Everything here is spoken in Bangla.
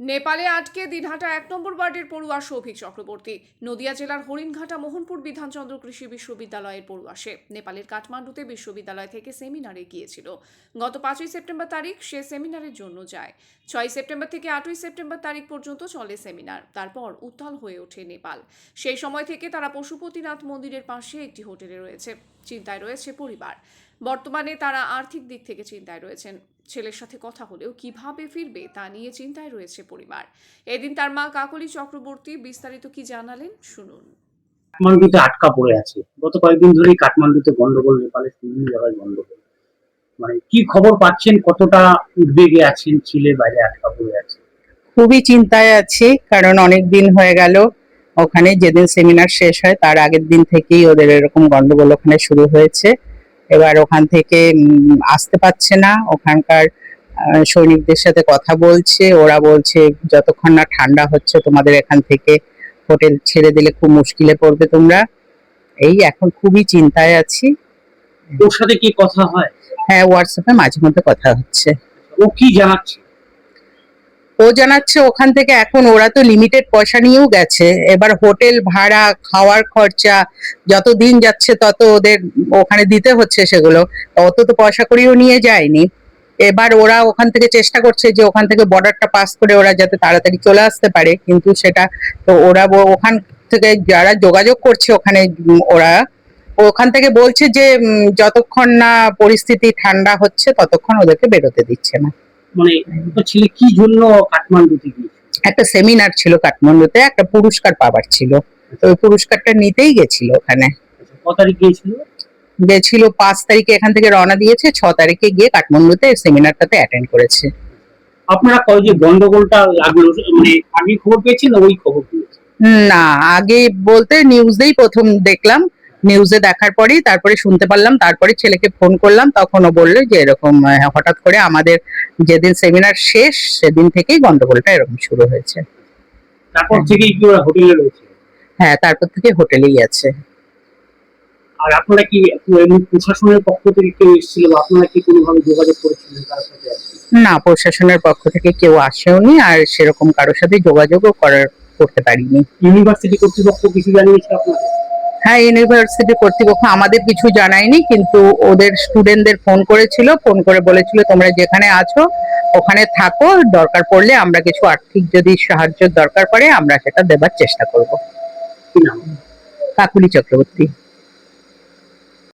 নেপালে আটকে দিনহাটা এক নম্বর ওয়ার্ডের পড়ুয়া সৌভিক চক্রবর্তী। নদিয়া জেলার হরিণঘাটা মোহনপুর বিধানচন্দ্র কৃষি বিশ্ববিদ্যালয়ের পড়ুয়া সে। নেপালের কাঠমান্ডুতে বিশ্ববিদ্যালয় থেকে সেমিনারে গিয়েছিল। গত পাঁচই সেপ্টেম্বর তারিখ সে সেমিনারের জন্য যায়। ছয় সেপ্টেম্বর থেকে আটই সেপ্টেম্বর তারিখ পর্যন্ত চলে সেমিনার। তারপর উত্তাল হয়ে ওঠে নেপাল। সেই সময় থেকে তারা পশুপতিনাথ মন্দিরের পাশে একটি হোটেলে রয়েছে। চিন্তায় রয়েছে পরিবার। বর্তমানে তারা আর্থিক দিক থেকে চিন্তায় রয়েছেন। ছেলের সাথে কথা হলেও কীভাবে ফিরবে তা নিয়ে চিন্তায় রয়েছে পরিবার। এদিন তার মা কাকলি চক্রবর্তী বিস্তারিত কি জানালেন শুনুন। কাঠমান্ডুতে আটকা পড়ে আছে। গত কয়েকদিন ধরেই কাঠমান্ডুতে গন্ডগোল নেপালের বিভিন্ন জায়গায় গন্ডগোল। মানে কি খবর পাচ্ছেন? কতটা উদ্বেগে আছেন? ছেলে বাইরে আটকা পড়ে আছে। খুবই চিন্তায় আছি কারণ অনেক দিন হয়ে গেল। ওখানে যেদিন সেমিনার শেষ হয় তার আগের দিন থেকেই ওদের এরকম গন্ডগোল ওখানে শুরু হয়েছে। এবার ওখান থেকে আসতে পারছে না। ওখানকার সৈনিকদের সাথে কথা বলছে। ওরা বলছে যতক্ষণ না ঠান্ডা হচ্ছে তোমাদের এখান থেকে হোটেল ছেড়ে দিলে খুব মুশকিলে পড়বে তোমরা। এই এখন খুবই চিন্তায় আছি। ওর সাথে কি কথা হয়? হ্যাঁ হোয়াটসঅ্যাপে মাঝে মধ্যে কথা হচ্ছে। ও কি জানাচ্ছে? ও জানাচ্ছে ওখান থেকে এখন ওরা তো লিমিটেড পয়সা নিয়েও গেছে। এবার হোটেল ভাড়া, খাওয়ার খরচা, যত দিন যাচ্ছে তত ওদের ওখানে দিতে হচ্ছে সেগুলো। অত তো পয়সা করেও নিয়ে যায়নি। এবার ওরা ওখান থেকে চেষ্টা করছে যে ওখান থেকে বর্ডারটা পাস করে ওরা যাতে তাড়াতাড়ি চলে আসতে পারে। কিন্তু সেটা তো ওরা ওখান থেকে যারা যোগাযোগ করছে ওখানে, ওরা ওখান থেকে বলছে যে যতক্ষণ না পরিস্থিতি ঠান্ডা হচ্ছে ততক্ষণ ওদেরকে বেরোতে দিচ্ছে না। মানে ছেলে কি জন্য কাঠমান্ডুতে গিয়েছে একটা সেমিনার ছিল কাঠমান্ডুতে একটা পুরস্কার পাবার ছিল। তো ওই পুরস্কারটা নিতেই গেছিল ওখানে। আচ্ছা, ক তারিখ গিয়েছিল? গেছিল পাঁচ তারিখে এখান থেকে রওনা দিয়েছে ছ তারিখে গিয়ে কাঠমান্ডুতে সেমিনারটাতে অ্যাটেন্ড করেছে। আপনারা কয় যে গন্ডগোলটা লাগল মানে আগে খবর পেয়েছেন না ওই খবর পেয়েছেন? না আগে বলতে নিউজেই প্রথম দেখলাম। নিউজে দেখার পরেই তারপরে শুনতে পারলাম তারপরে ছেলেকে ফোন করলাম তখন ও বলল যে এরকম হঠাৎ করে আমাদের যেদিন সেমিনার শেষ সেদিন থেকেই গন্ডগোলটা এরকম শুরু হয়েছে। তারপর থেকেই কি ওরা হোটেলে রয়েছে? হ্যাঁ তারপর থেকে হোটেলেই আছে। আর আপনারা কি প্রশাসনের পক্ষ থেকে কেউ এসেছিল বা আপনারা কি কোনোভাবে যোগাযোগ করেছিলেন তার সাথে না প্রশাসনের পক্ষ থেকে কেউ আসেওনি আর সেরকম কারোর সাথে যোগাযোগও করার করতে পারিনি। ইউনিভার্সিটি কর্তৃপক্ষ কিছু জানিয়েছে আপনাদের? হ্যাঁ ইউনিভার্সিটি কর্তৃপক্ষ আমাদের কিছু জানায়নি, কিন্তু ওদের স্টুডেন্টদের ফোন করেছিল ফোন করে বলেছিল, তোমরা যেখানে আছো, ওখানে থাকো, দরকার পড়লে আমরা কিছু আর্থিক যদি সাহায্য দরকার পড়ে, আমরা সেটা দেবার চেষ্টা করব। কাকুলি চক্রবর্তী।